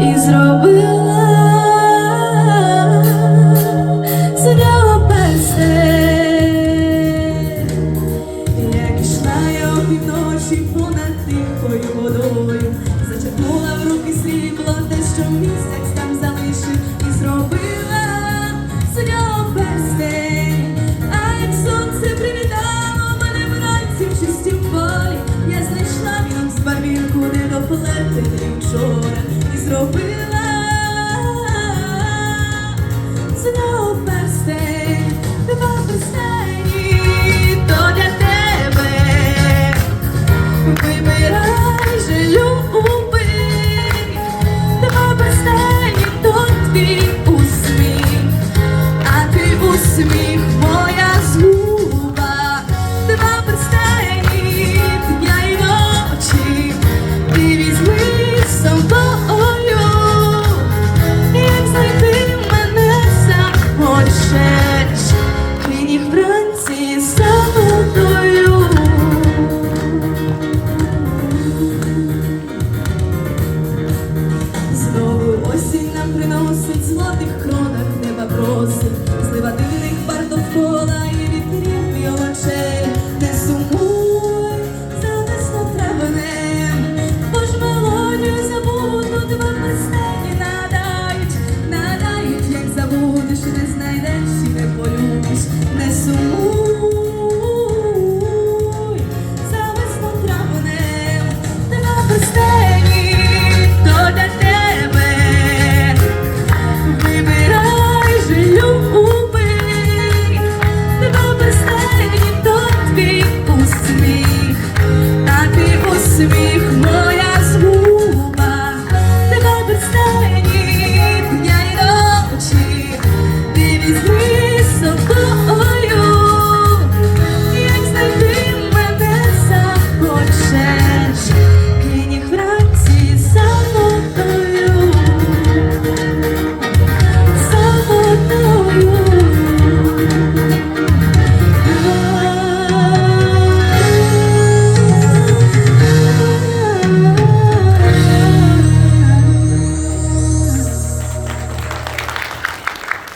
і зробила. Знову пенсей, я опівночі понад тихою водою, зачерпнула в руки срібло те, що місяць там залишив, і зробила. Знову пенсей, а як сонце привітало мене вранці в чистім полі, я знайшла в ньому збавірку не доплетений чого зробила золотих кронах неба просить, злива дивних пар довкола і вітрів і очей, не сумуй, за весно травнем, бо ж мелодію забуду, два мистецтві надають, надають, як забудеш, і не знайдеш.